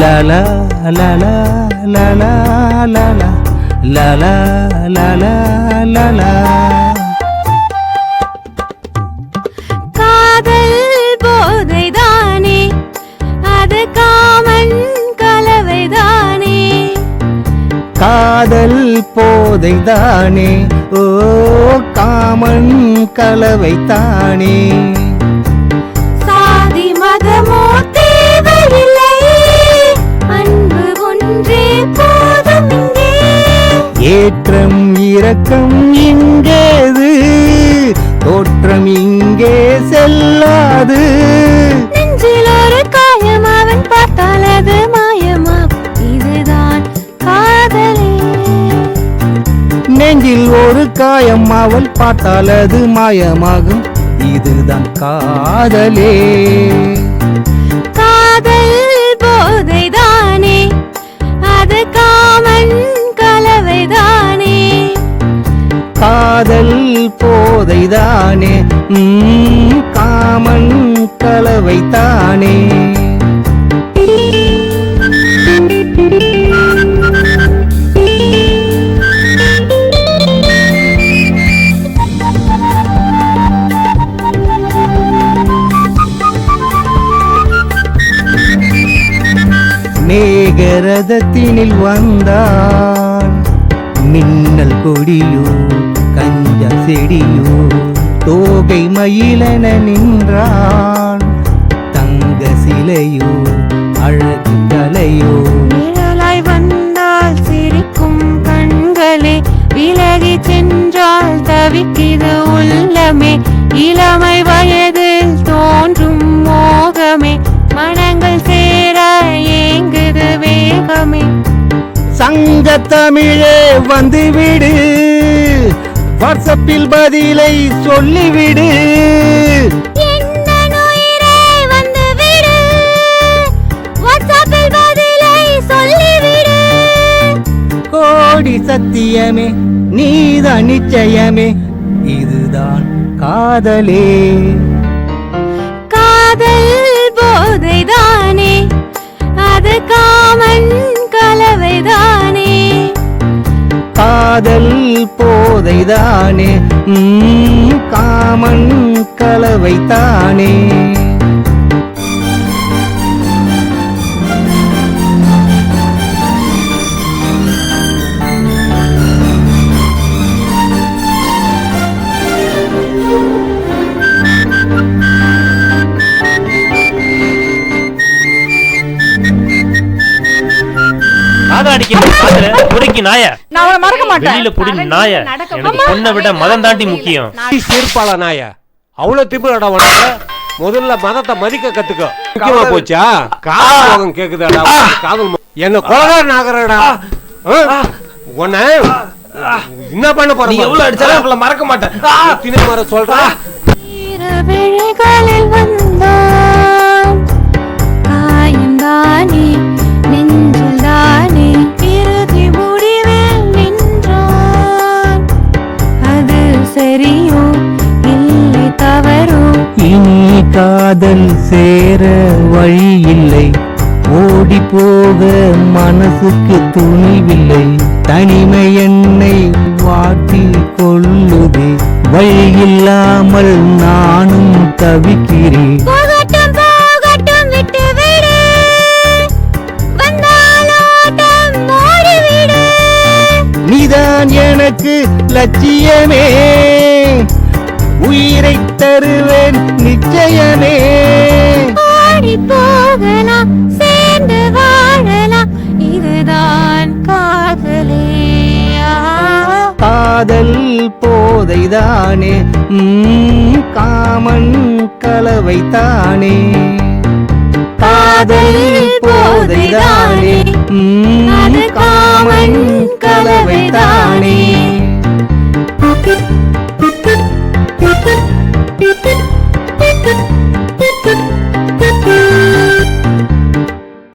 லலா லலா லலா லலா லலா லலா லலா காதல் போதைதானே. அது காமன் கலவைதானே. காதல் போதைதானே. ஓ காமன் கலவைத்தானே சாதி மதமோ தேவையில்லை. ஏற்றம் இரக்கம் இங்கேது தோற்றம் இங்கே செல்லாது. நெஞ்சில் ஒரு காயம் அவன் பார்த்தால் அது மாயமா? இதுதான் காதலே. நெஞ்சில் ஒரு காயம் அவள் பார்த்தால் அது மாயமாகும். இதுதான் காதலே. காதல் போதைதானே? காமன் கலவைத்தானே மேகரதத்தினில் வந்தான். மின்னல் கொடியோ செடியோ தோகை மயிலென நின்றான். தங்க சிலையோ அழகு தலையோ நிழலாய் வந்தால் சிரிக்கும் கண்களே விலகி சென்றால் தவிக்கிது உள்ளமே. இளமை வயதில் தோன்றும் மோகமே மனங்கள் சேர ஏங்குது வேகமே. சங்க தமிழே வந்துவிடு. வாட்ஸ்அப்பில் பதிலை சொல்லிவிடு. கோடி சத்தியமே நீதான் நிச்சயமே இதுதான் காதல். காதல் போதைதானே? காமன் கலவைத்தானே? முறைக்கு நாய? நான் அவனை மறக்க மாட்டேன். வெளியில புடி நாய. எனக்கு பொண்ணை விட மதம் தாண்டி முக்கியம். சீர்பால நாய. அவ்வளவு திமிரடா உனக்கு. முதல்ல மதத்தை மதிக்க கத்துக்கோ. முக்கியமா போச்சா? காதல் கேக்குதாடா காதல். என்ன கொலகார நாகரடா உன்னை என்ன பண்ண போற நீ எவ்வளவு அடிச்சாலும் அவளை மறக்க மாட்டேன். திணை மர சொல்றா? காதல் சேர வழி இல்லை ஓடி போக மனசுக்கு துணிவில்லை. தனிமை என்னை வாட்டி கொள்ளுதே. வழியில்லாமல் நானும் தவிக்கிறேன். நீதான் எனக்கு லட்சியமே. காதல் போதைதானே? காமன் கலவைத்தானே. காதல் போதைதானே. காமன் கலவைத்தானே.